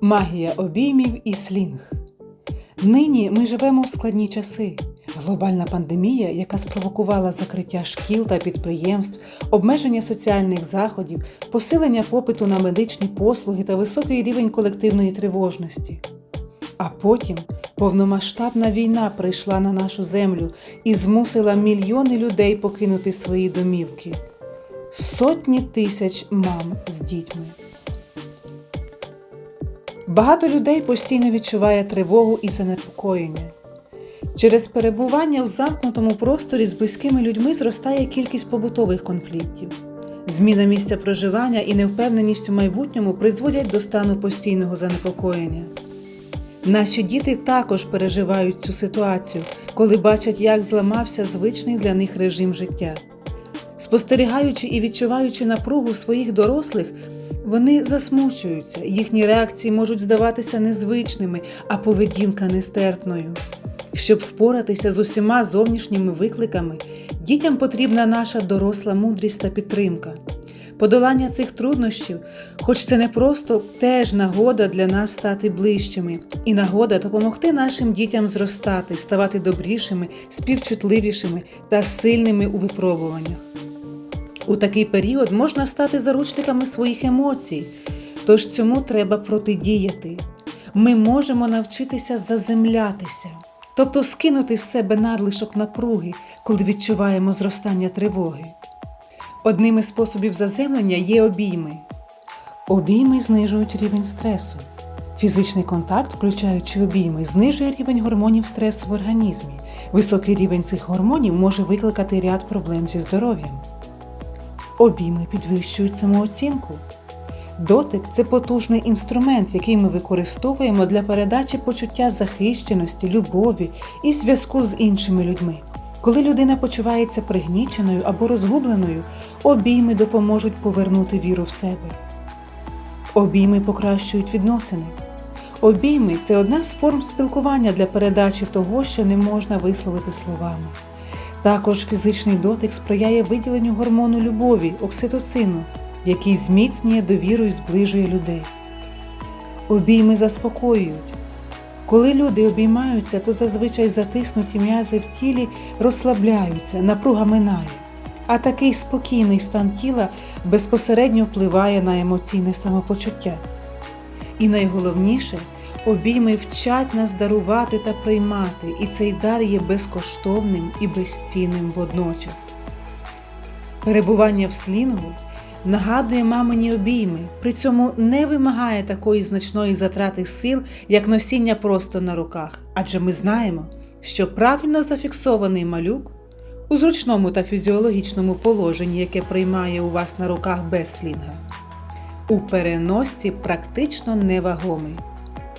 Магія обіймів і слінг. Нині ми живемо в складні часи. Глобальна пандемія, яка спровокувала закриття шкіл та підприємств, обмеження соціальних заходів, посилення попиту на медичні послуги та високий рівень колективної тривожності. А потім повномасштабна війна прийшла на нашу землю і змусила мільйони людей покинути свої домівки. Сотні тисяч мам з дітьми. Багато людей постійно відчуває тривогу і занепокоєння. Через перебування у замкнутому просторі з близькими людьми зростає кількість побутових конфліктів. Зміна місця проживання і невпевненість у майбутньому призводять до стану постійного занепокоєння. Наші діти також переживають цю ситуацію, коли бачать, як зламався звичний для них режим життя. Спостерігаючи і відчуваючи напругу своїх дорослих, вони засмучуються, їхні реакції можуть здаватися незвичними, а поведінка нестерпною. Щоб впоратися з усіма зовнішніми викликами, дітям потрібна наша доросла мудрість та підтримка. Подолання цих труднощів, хоч це не просто теж нагода для нас стати ближчими, і нагода допомогти нашим дітям зростати, ставати добрішими, співчутливішими та сильними у випробуваннях. У такий період можна стати заручниками своїх емоцій, тож цьому треба протидіяти. Ми можемо навчитися заземлятися, тобто скинути з себе надлишок напруги, коли відчуваємо зростання тривоги. Одним із способів заземлення є обійми. Обійми знижують рівень стресу. Фізичний контакт, включаючи обійми, знижує рівень гормонів стресу в організмі. Високий рівень цих гормонів може викликати ряд проблем зі здоров'ям. Обійми підвищують самооцінку. Дотик це потужний інструмент, який ми використовуємо для передачі почуття захищеності, любові і зв'язку з іншими людьми. Коли людина почувається пригніченою або розгубленою, обійми допоможуть повернути віру в себе. Обійми покращують відносини. Обійми це одна з форм спілкування для передачі того, що не можна висловити словами. Також фізичний дотик сприяє виділенню гормону любові, окситоцину, який зміцнює довіру і зближує людей. Обійми заспокоюють. Коли люди обіймаються, то зазвичай затиснуті м'язи в тілі розслабляються, напруга минає. А такий спокійний стан тіла безпосередньо впливає на емоційне самопочуття. І найголовніше, обійми вчать нас дарувати та приймати, і цей дар є безкоштовним і безцінним водночас. Перебування в слінгу нагадує мамині обійми, при цьому не вимагає такої значної затрати сил, як носіння просто на руках, адже ми знаємо, що правильно зафіксований малюк у зручному та фізіологічному положенні, яке приймає у вас на руках без слінга, у переносці практично невагомий.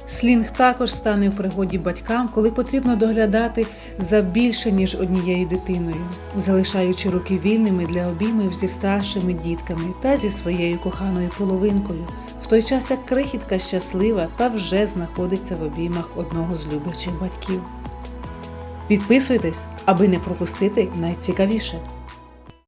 Слінг також стане в пригоді батькам, коли потрібно доглядати за більше ніж однією дитиною, залишаючи руки вільними для обіймів зі старшими дітками та зі своєю коханою половинкою, в той час як крихітка щаслива та вже знаходиться в обіймах одного з люблячих батьків. Підписуйтесь, аби не пропустити найцікавіше.